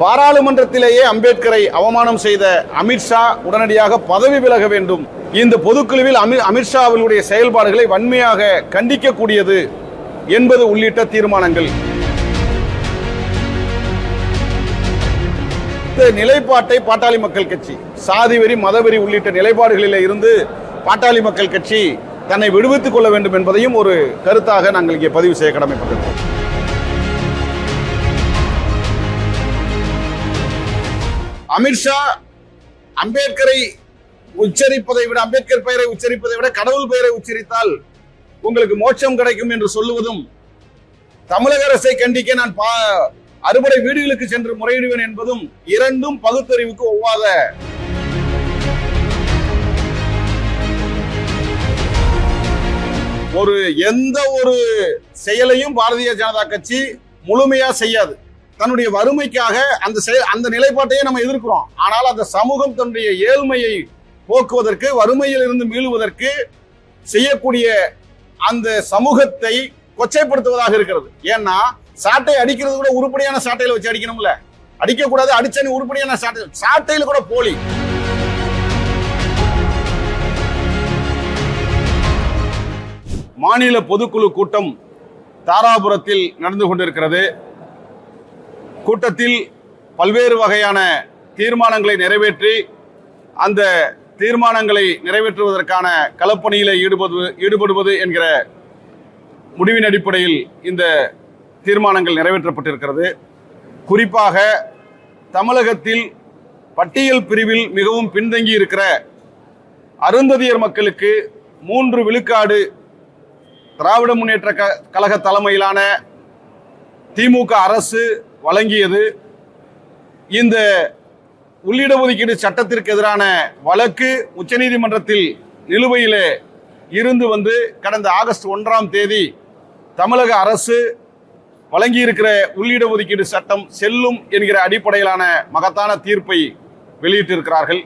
பாராளுமன்றத்திலேயே அம்பேத்கரை அவமானம் செய்த அமித்ஷா உடனடியாக பதவி விலக வேண்டும். இந்த பொதுக்குழுவில் அமி அமித்ஷாவினுடைய செயல்பாடுகளை வன்மையாக கண்டிக்கக்கூடியது என்பது உள்ளிட்ட தீர்மானங்கள். இந்த நிலைப்பாட்டை பாட்டாளி மக்கள் கட்சி சாதிவெறி மதவெறி உள்ளிட்ட நிலைப்பாடுகளில் இருந்து பாட்டாளி மக்கள் கட்சி தன்னை விடுவித்துக் கொள்ள வேண்டும் என்பதையும் ஒரு கருத்தாக நாங்கள் இங்கே பதிவு செய்ய கடமைப்பட்டது அமித்ஷா அம்பேத்கரை உச்சரிப்பதை விட அம்பேத்கர் பெயரை உச்சரிப்பதை விட கடவுள் பெயரை உச்சரித்தால் உங்களுக்கு மோட்சம் கிடைக்கும் என்று சொல்லுவதும் தமிழக அரசை கண்டிக்க நான் பா அறுபடை வீடுகளுக்கு சென்று முறையிடுவேன் என்பதும் இரண்டும் பகுத்தறிவுக்கு ஒவ்வாத ஒரு எந்த ஒரு செயலையும் பாரதிய ஜனதா கட்சி முழுமையா செய்யாது. தன்னுடைய வறுமைக்காக அந்த செயல் அந்த நிலைப்பாட்டையே நம்ம எதிர்க்கிறோம். ஆனால் அந்த சமூகம் தன்னுடைய ஏழ்மையை போக்குவதற்கு வறுமையில் இருந்து மீளுவதற்கு செய்யக்கூடிய அந்த சமூகத்தை கொச்சைப்படுத்துவதாக இருக்கிறது. ஏன்னா சாட்டை அடிக்கிறது கூட உருப்படியான சாட்டையில வச்சு அடிக்கணும்ல. அடிக்கக்கூடாது அடிச்சனி உருப்படியான சாட்டை சாட்டையில கூட போலி. மாநில பொதுக்குழு கூட்டம் தாராபுரத்தில் நடந்து கொண்டிருக்கிறது. கூட்டத்தில் பல்வேறு வகையான தீர்மானங்களை நிறைவேற்றி அந்த தீர்மானங்களை நிறைவேற்றுவதற்கான களப்பணியில் ஈடுபடுவது ஈடுபடுவது என்கிற முடிவின் அடிப்படையில் இந்த தீர்மானங்கள் நிறைவேற்றப்பட்டிருக்கிறது. குறிப்பாக தமிழகத்தில் பட்டியல் பிரிவில் மிகவும் பின்தங்கி இருக்கிற அருந்ததியர் மக்களுக்கு மூன்று விழுக்காடு திராவிட முன்னேற்ற க- கழக தலைமையிலான திமுக அரசு வழங்கியது. இந்த உள்ளிட ஒதுக்கீடு சட்டத்திற்கு எதிரான வழக்கு உச்சநீதிமன்றத்தில் நிலுவையிலே இருந்து வந்து கடந்த ஆகஸ்ட் ஒன்றாம் தேதி தமிழக அரசு வழங்கியிருக்கிற உள்ளிட ஒதுக்கீடு சட்டம் செல்லும் என்கிற அடிப்படையிலான மகத்தான தீர்ப்பை வெளியிட்டிருக்கிறார்கள்.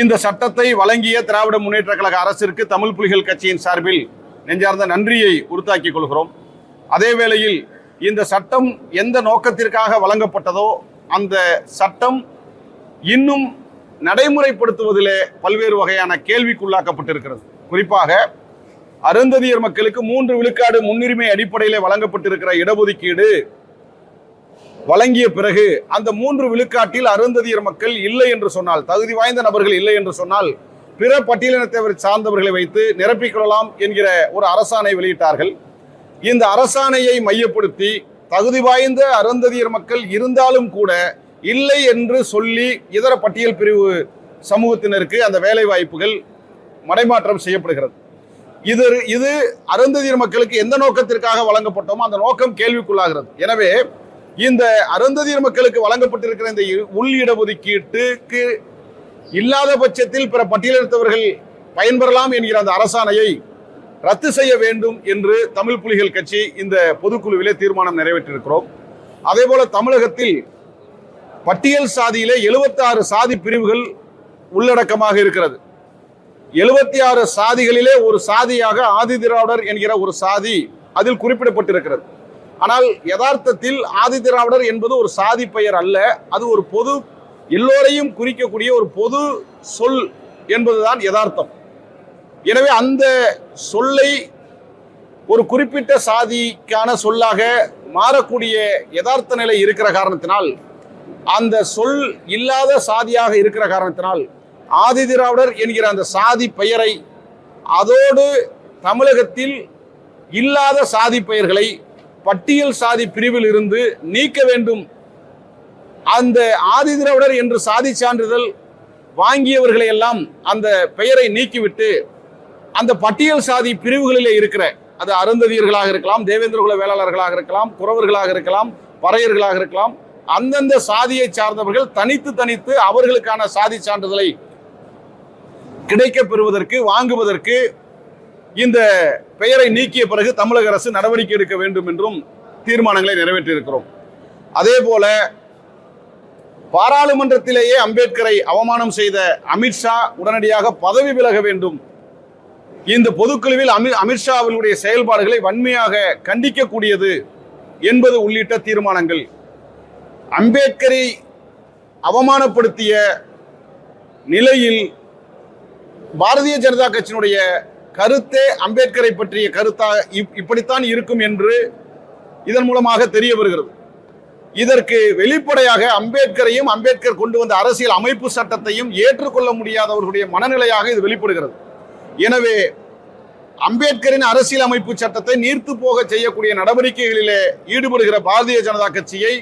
இந்த சட்டத்தை வழங்கிய திராவிட முன்னேற்ற கழக அரசிற்கு தமிழ் புலிகள் கட்சியின் சார்பில் நெஞ்சார்ந்த நன்றியை உறுத்தாக்கிக் கொள்கிறோம். அதே வேளையில் இந்த சட்டம் எந்த நோக்கத்திற்காக வழங்கப்பட்டதோ அந்த சட்டம் இன்னும் நடைமுறைப்படுத்துவதிலே பல்வேறு வகையான கேள்விக்குள்ளாக்கப்பட்டிருக்கிறது. குறிப்பாக அருந்ததியர் மக்களுக்கு மூன்று விழுக்காடு முன்னுரிமை அடிப்படையில் வழங்கப்பட்டிருக்கிற இடஒதுக்கீடு வழங்கிய பிறகு அந்த மூன்று விழுக்காட்டில் அருந்ததியர் மக்கள் இல்லை என்று சொன்னால் தகுதி வாய்ந்த நபர்கள் இல்லை என்று சொன்னால் பிற பட்டியலினத்தை சார்ந்தவர்களை வைத்து நிரப்பிக்கொள்ளலாம் என்கிற ஒரு அரசாணை வெளியிட்டார்கள். இந்த அரசாணையை மையப்படுத்தி தகுதி வாய்ந்த அருந்ததியர் மக்கள் இருந்தாலும் கூட இல்லை என்று சொல்லி இதர பட்டியல் பிரிவு சமூகத்தினருக்கு அந்த வேலை வாய்ப்புகள் மடைமாற்றம் செய்யப்படுகிறது. இது இது அருந்ததியர் மக்களுக்கு எந்த நோக்கத்திற்காக வழங்கப்பட்டோமோ அந்த நோக்கம் கேள்விக்குள்ளாகிறது. எனவே இந்த அருந்ததியர் மக்களுக்கு வழங்கப்பட்டிருக்கிற இந்த உள் இடஒதுக்கீட்டுக்கு இல்லாத பட்சத்தில் பிற பட்டியலினத்தவர்கள் பயன்பெறலாம் என்கிற அந்த அரசாணையை ரத்து செய்ய வேண்டும் என்று தமிழ் புலிகள் கட்சி இந்த பொதுக்குழுவிலே தீர்மானம் நிறைவேற்றியிருக்கிறோம். அதே போல தமிழகத்தில் பட்டியல் சாதியிலே 76 சாதி பிரிவுகள் உள்ளடக்கமாக இருக்கிறது. எழுபத்தி ஆறு சாதிகளிலே ஒரு சாதியாக ஆதி திராவிடர் என்கிற ஒரு சாதி அதில் குறிப்பிடப்பட்டிருக்கிறது. ஆனால் யதார்த்தத்தில் ஆதி திராவிடர் என்பது ஒரு சாதி பெயர் அல்ல அது ஒரு பொது எல்லோரையும் குறிக்கக்கூடிய ஒரு பொது சொல் என்பதுதான் யதார்த்தம். எனவே அந்த சொல்லை ஒரு குறிப்பிட்ட சாதிக்கான சொல்லாக மாறக்கூடிய யதார்த்த நிலை இருக்கிற காரணத்தினால் அந்த சொல் இல்லாத சாதியாக இருக்கிற காரணத்தினால் ஆதி திராவிடர் என்கிற அந்த சாதி பெயரை அதோடு தமிழகத்தில் இல்லாத சாதி பெயர்களை பட்டியல் சாதி பிரிவில் இருந்து நீக்க வேண்டும். அந்த ஆதி திராவிடர் என்று சாதி சான்றிதழ் வாங்கியவர்களை எல்லாம் அந்த பெயரை நீக்கிவிட்டு அந்த பட்டியல் சாதி பிரிவுகளிலே இருக்கிற அது அருந்ததியர்களாக இருக்கலாம் தேவேந்திரகுல வேளாளர்களாக இருக்கலாம் குறவர்களாக இருக்கலாம் பறையர்களாக இருக்கலாம் அந்தந்த சாதியை சார்ந்தவர்கள் தனித்து தனித்து அவர்களுக்கான சாதி சான்றிதழை கிடைக்கப் பெறுவதற்கு வாங்குவதற்கு இந்த பெயரை நீக்கிய பிறகு தமிழக அரசு நடவடிக்கை எடுக்க வேண்டும் என்றும் தீர்மானங்களை நிறைவேற்றியிருக்கிறோம். அதே போல பாராளுமன்றத்திலேயே அம்பேத்கரை அவமானம் செய்த அமித்ஷா உடனடியாக பதவி விலக வேண்டும் இந்த பொதுக்குழுவில் அமி அமித்ஷா அவர்களுடைய செயல்பாடுகளை வன்மையாக கண்டிக்கக்கூடியது என்பது உள்ளிட்ட தீர்மானங்கள். அம்பேத்கரை அவமானப்படுத்திய நிலையில் பாரதிய ஜனதா கட்சியினுடைய கருத்தே அம்பேத்கரை பற்றிய கருத்தாக இப்- இப்படித்தான் இருக்கும் என்று இதன் மூலமாக தெரிய வருகிறது. இதற்கு வெளிப்படையாக அம்பேத்கரையும் அம்பேத்கர் கொண்டு வந்த அரசியல் அமைப்பு சட்டத்தையும் ஏற்றுக்கொள்ள முடியாதவர்களுடைய மனநிலையாக இது வெளிப்படுகிறது. எனவே அம்பேத்கரின் அரசியல் அமைப்பு சட்டத்தை நீர்த்து போக செய்யக்கூடிய நடவடிக்கைகளிலே ஈடுபடுகிற பாரதிய ஜனதா கட்சியை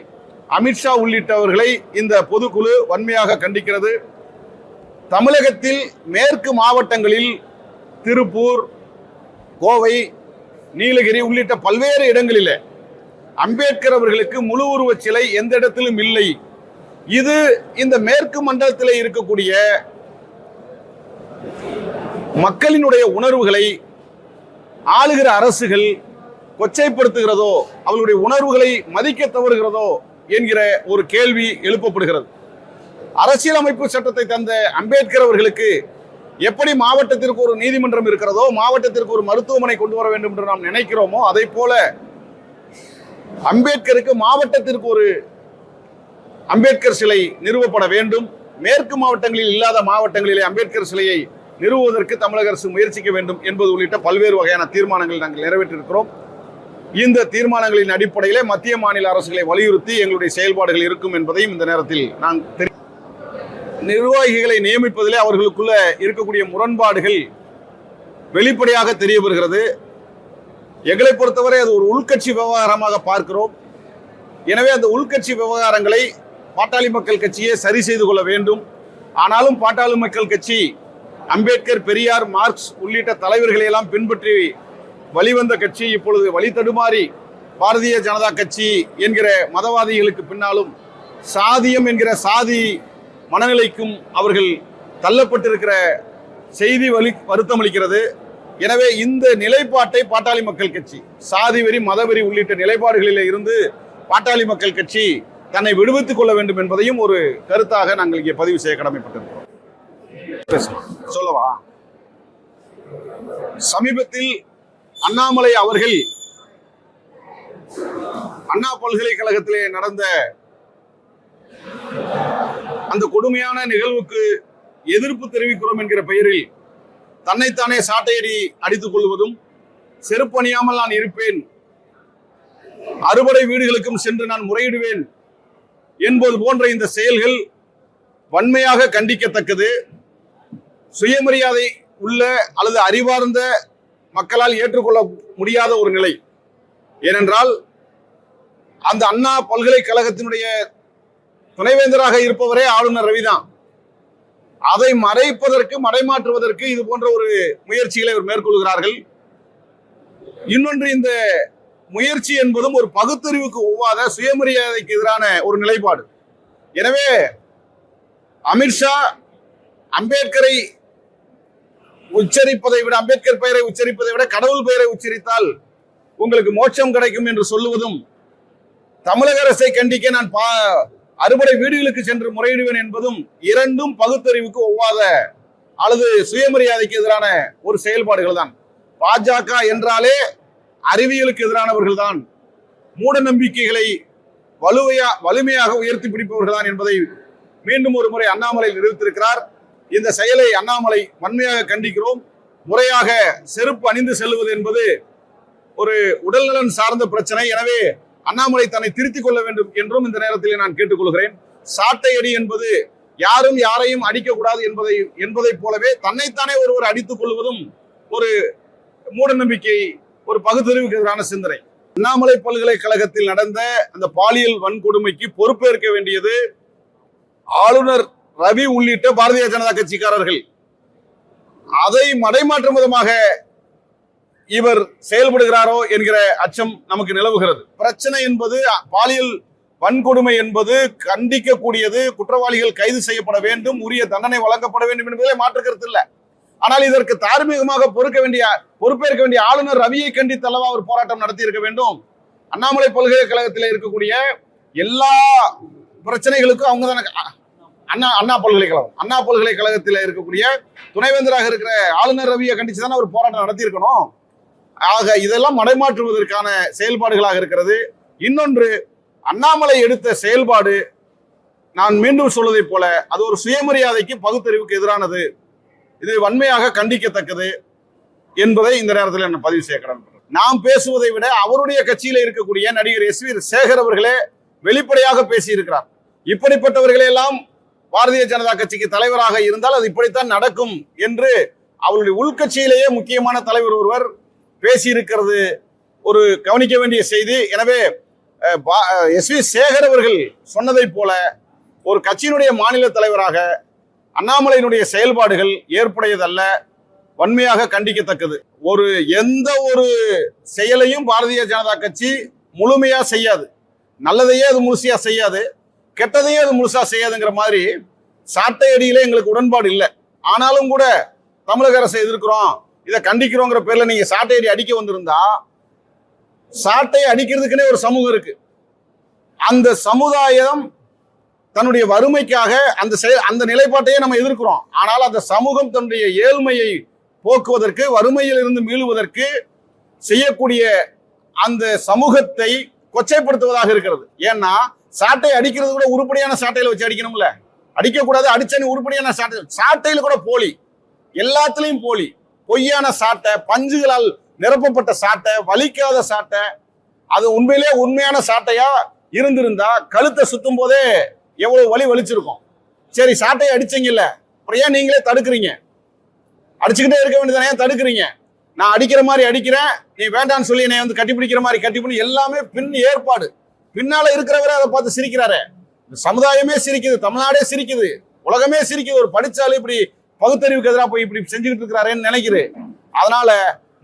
அமித்ஷா உள்ளிட்டவர்களை இந்த பொதுக்குழு வன்மையாக கண்டிக்கிறது. தமிழகத்தில் மேற்கு மாவட்டங்களில் திருப்பூர் கோவை நீலகிரி உள்ளிட்ட பல்வேறு இடங்களில் அம்பேத்கர் அவர்களுக்கு முழு உருவச் சிலை எந்த இடத்திலும் இல்லை. இது இந்த மேற்கு மண்டலத்தில் இருக்கக்கூடிய மக்களினுடைய உணர்வுகளை ஆளுகிற அரசுகள் கொச்சைப்படுத்துகிறதோ அவர்களுடைய உணர்வுகளை மதிக்க தவறுகிறதோ என்கிற ஒரு கேள்வி எழுப்பப்படுகிறது. அரசியலமைப்பு சட்டத்தை தந்த அம்பேத்கர் அவர்களுக்கு எப்படி மாவட்டத்திற்கு ஒரு நீதிமன்றம் இருக்கிறதோ மாவட்டத்திற்கு ஒரு மருத்துவமனை கொண்டு வர வேண்டும் என்று நாம் நினைக்கிறோமோ அதை போல அம்பேத்கருக்கு மாவட்டத்திற்கு ஒரு அம்பேத்கர் சிலை நிறுவப்பட வேண்டும். மேற்கு மாவட்டங்களில் இல்லாத மாவட்டங்களிலே அம்பேத்கர் சிலையை நிறுவுவதற்கு தமிழக அரசு முயற்சிக்க வேண்டும் என்பது உள்ளிட்ட பல்வேறு வகையான தீர்மானங்களை நாங்கள் நிறைவேற்றிருக்கிறோம். இந்த தீர்மானங்களின் அடிப்படையிலே மத்திய மாநில அரசுகளை வலியுறுத்தி எங்களுடைய செயல்பாடுகள் இருக்கும் என்பதையும் இந்த நேரத்தில் நான் தெரி நிர்வாகிகளை நியமிப்பதிலே அவர்களுக்குள்ள இருக்கக்கூடிய முரண்பாடுகள் வெளிப்படையாக தெரிய வருகிறது எங்களை பொறுத்தவரை அது ஒரு உள்கட்சி விவகாரமாக பார்க்கிறோம். எனவே அந்த உள்கட்சி விவகாரங்களை பாட்டாளி மக்கள் கட்சியே சரி செய்து கொள்ள வேண்டும். ஆனாலும் பாட்டாளி மக்கள் கட்சி அம்பேத்கர் பெரியார் மார்க்ஸ் உள்ளிட்ட தலைவர்களை எல்லாம் பின்பற்றி வழிவந்த கட்சி இப்பொழுது வழி தடுமாறி பாரதிய ஜனதா கட்சி என்கிற மதவாதிகளுக்கு பின்னாலும் சாதியம் என்கிற சாதி மனநிலைக்கும் அவர்கள் தள்ளப்பட்டிருக்கிற செய்தி வலி வருத்தம் அளிக்கிறது. எனவே இந்த நிலைப்பாட்டை பாட்டாளி மக்கள் கட்சி சாதி வெறி மதவெறி உள்ளிட்ட நிலைப்பாடுகளில் இருந்து பாட்டாளி மக்கள் கட்சி தன்னை விடுவித்துக் கொள்ள வேண்டும் என்பதையும் ஒரு கருத்தாக நாங்கள் இங்கே பதிவு செய்ய கடமைப்பட்டிருக்கிறோம். சொல்லவா? சமீபத்தில் அண்ணாமலை அவர்கள் அண்ணா பல்கலைக்கழகத்திலே நடந்த அந்த கொடுமையான நிகழ்வுக்கு எதிர்ப்பு தெரிவிக்கிறோம் என்கிற பெயரில் தன்னைத்தானே சாட்டையடி அடித்துக் கொள்வதும் செருப்பணியாமல் நான் இருப்பேன் அறுபடை வீடுகளுக்கும் சென்று நான் முறையிடுவேன் என்பது போன்ற இந்த செயல்கள் வன்மையாக கண்டிக்கத்தக்கது. சுயமரியாதை உள்ள அல்லது அறிவார்ந்த மக்களால் ஏற்றுக்கொள்ள முடியாத ஒரு நிலை. ஏனென்றால் அந்த அண்ணா பல்கலைக்கழகத்தினுடைய துணைவேந்தராக இருப்பவரே ஆளுநர் ரவிதான். அதை மறைப்பதற்கு மறைமாற்றுவதற்கு இது போன்ற ஒரு முயற்சிகளை அவர் மேற்கொள்கிறார்கள். இன்னொன்று இந்த முயற்சி என்பதும் ஒரு பகுத்தறிவுக்கு ஒவ்வாத சுயமரியாதைக்கு எதிரான ஒரு நிலைப்பாடு. எனவே அமித்ஷா அம்பேத்கரை உச்சரிப்பதை விட அம்பேத்கர் பெயரை உச்சரிப்பதை விட கடவுள் பெயரை உச்சரித்தால் உங்களுக்கு மோட்சம் கிடைக்கும் என்று சொல்லுவதும் தமிழக அரசை கண்டிக்க நான் பா அறுபடை வீடுகளுக்கு சென்று முறையிடுவேன் என்பதும் இரண்டும் பகுத்தறிவுக்கு ஒவ்வாத அல்லது சுயமரியாதைக்கு எதிரான ஒரு செயல்பாடுகள் தான் பாஜக என்றாலே அறிவியலுக்கு எதிரானவர்கள் தான் மூட நம்பிக்கைகளை வலுவையா வலிமையாக உயர்த்தி பிடிப்பவர்கள் தான் என்பதை மீண்டும் ஒரு முறை அண்ணாமலை நிரூபித்திருக்கிறார் இந்த செயலை அண்ணாமலை வன்மையாக கண்டிக்கிறோம். முறையாக செருப்பு அணிந்து செல்வது என்பது ஒரு உடல்நலன் சார்ந்த பிரச்சனை. எனவே அண்ணாமலை தன்னை திருத்திக் கொள்ள வேண்டும் என்றும் இந்த நேரத்தில் நான் கேட்டுக்கொள்கிறேன் சாட்டை அடி என்பது யாரும் யாரையும் அடிக்கக்கூடாது என்பதை என்பதை போலவே தன்னைத்தானே ஒருவர் அடித்துக் கொள்வதும் ஒரு மூட நம்பிக்கை ஒரு பகுத்தறிவுக்கு எதிரான சிந்தனை. அண்ணாமலை பல்கலைக்கழகத்தில் நடந்த அந்த பாலியல் வன்கொடுமைக்கு பொறுப்பேற்க வேண்டியது ஆளுநர் ரவி உள்ளிட்ட பாரதிய ஜனதா கட்சிக்காரர்கள். அதை மடைமாற்றும் விதமாக இவர் செயல்படுகிறாரோ என்கிற அச்சம் நமக்கு நிலவுகிறது. பிரச்சனை என்பது பாலியல் வன்கொடுமை என்பது கண்டிக்கக்கூடியது குற்றவாளிகள் கைது செய்யப்பட வேண்டும் உரிய தண்டனை வழங்கப்பட வேண்டும் என்பதிலே மாற்று கருத்து இல்லை. ஆனால் இதற்கு தார்மீகமாக பொறுக்க வேண்டிய பொறுப்பேற்க வேண்டிய ஆளுநர் ரவியை கண்டித்து அல்லவா அவர் போராட்டம் நடத்தி இருக்க வேண்டும். அண்ணாமலை பல்கலைக்கழகத்தில் இருக்கக்கூடிய எல்லா பிரச்சனைகளுக்கும் அவங்க தானே அண்ணா அண்ணா பல்கலைக்கழகம். அண்ணா பல்கலைக்கழகத்தில் இருக்கக்கூடிய துணைவேந்தராக இருக்கிற ஆளுநர் ரவியை கண்டிச்சு தானே ஒரு போராட்டம் நடத்தியிருக்கணும்? ஆக இதெல்லாம் மடைமாற்றுவதற்கான செயல்பாடுகளாக இருக்கிறது. இன்னொன்று அண்ணாமலை எடுத்த செயல்பாடு நான் மீண்டும் சொல்வதைப் போல அது ஒரு சுயமரியாதைக்கு பகுத்தறிவுக்கு எதிரானது. இது வன்மையாக கண்டிக்கத்தக்கது என்பதை இந்த நேரத்தில் நான் பதிவு செய்ய கடமைப்படுறேன். நாம் பேசுவதை விட அவருடைய கட்சியில் இருக்கக்கூடிய நடிகர் எஸ். வி சேகர் அவர்களே வெளிப்படையாக பேசியிருக்கிறார். இப்படிப்பட்டவர்களெல்லாம் பாரதிய ஜனதா கட்சிக்கு தலைவராக இருந்தால் அது இப்படித்தான் நடக்கும் என்று அவருடைய உள்கட்சியிலேயே முக்கியமான தலைவர் ஒருவர் பேசியிருக்கிறது. ஒரு கவனிக்க வேண்டிய செய்தி எனவே எஸ் வி சேகர் அவர்கள் சொன்னதைப் போல ஒரு கட்சியினுடைய மாநில தலைவராக அண்ணாமலையினுடைய செயல்பாடுகள் ஏற்புடையதல்ல வன்மையாக கண்டிக்கத்தக்கது. ஒரு எந்த ஒரு செயலையும் பாரதிய ஜனதா கட்சி முழுமையா செய்யாது. நல்லதையே அது முழுசையா செய்யாது. கெட்டதையே அது முழுசா செய்யாதுங்கிற மாதிரி சாட்டை அடியிலே எங்களுக்கு உடன்பாடு இல்லை. ஆனாலும் கூட தமிழக அரசை எதிர்க்கிறோம் இதை கண்டிக்கிறோங்கிற பேர்ல நீங்க சாட்டை அடி அடிக்க வந்திருந்தா சாட்டை அடிக்கிறதுக்குன்னே ஒரு சமூகம் இருக்கு. அந்த சமுதாயம் தன்னுடைய வறுமைக்காக அந்த செயல் அந்த நிலைப்பாட்டையே நம்ம எதிர்க்கிறோம். ஆனால் அந்த சமூகம் தன்னுடைய ஏழ்மையை போக்குவதற்கு வறுமையில் இருந்து மீளுவதற்கு செய்யக்கூடிய அந்த சமூகத்தை கொச்சைப்படுத்துவதாக இருக்கிறது. ஏன்னா சாட்டை அடிக்கிறது கூட உருப்படியான சாட்டையில வச்சு அடிக்கணும்ல. அடிக்கக்கூடாது அடிச்சனு உருப்படியான சாட்டை. சாட்டையில கூட போலி. எல்லாத்துலேயும் போலி. பொய்யான சாட்டை பஞ்சுகளால் நிரப்பப்பட்ட சாட்டை வலிக்காத சாட்டை அது உண்மையிலே உண்மையான சாட்டையா இருந்திருந்தா கழுத்தை சுத்தும் போதே எவ்வளவு வலி வலிச்சிருக்கும். சரி சாட்டையை அடிச்சீங்கல்ல. அப்புறம் ஏன் நீங்களே தடுக்கிறீங்க? அடிச்சுக்கிட்டே இருக்க வேண்டியதானே ஏன் தடுக்கிறீங்க? நான் அடிக்கிற மாதிரி அடிக்கிறேன். நீ வேண்டான்னு சொல்லி என்னை வந்து கட்டிப்பிடிக்கிற மாதிரி கட்டிப்பிடி. எல்லாமே பின் ஏற்பாடு. பின்னால இருக்கிறவரை அதை பார்த்து சிரிக்கிறாரு. சமுதாயமே சிரிக்குது தமிழ்நாடே சிரிக்குது உலகமே சிரிக்குது. ஒரு படிச்சாலும் இப்படி பகுத்தறிவுக்கு எதிராக போய் இப்படி செஞ்சுக்கிட்டு இருக்கிறாரேன்னு நினைக்கிறேன் அதனால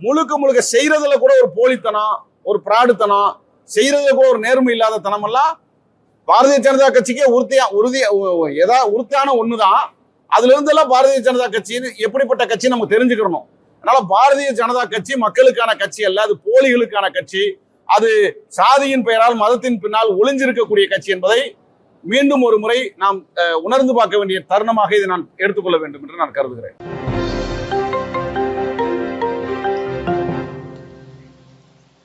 முழுக்க முழுக்க செய்யறதுல கூட ஒரு போலித்தனம் ஒரு பிராடுத்தனம் செய்யறதுல கூட ஒரு நேர்மை இல்லாத தனம் எல்லாம் பாரதிய ஜனதா கட்சிக்கே உறுதியா உறுதியா ஏதா உறுதியான ஒண்ணுதான். அதுல இருந்து எல்லாம் பாரதிய ஜனதா கட்சின்னு எப்படிப்பட்ட கட்சி நம்ம தெரிஞ்சுக்கணும். அதனால பாரதிய ஜனதா கட்சி மக்களுக்கான கட்சி அல்ல அது போலிகளுக்கான கட்சி. அது சாதியின் பெயரால் மதத்தின் பின்னால் ஒளிஞ்சிருக்கக்கூடிய கட்சி என்பதை மீண்டும் ஒரு முறை நாம் அஹ், உணர்ந்து பார்க்க வேண்டிய தருணமாக இதை நான் எடுத்துக்கொள்ள வேண்டும் என்று நான் கருதுகிறேன்.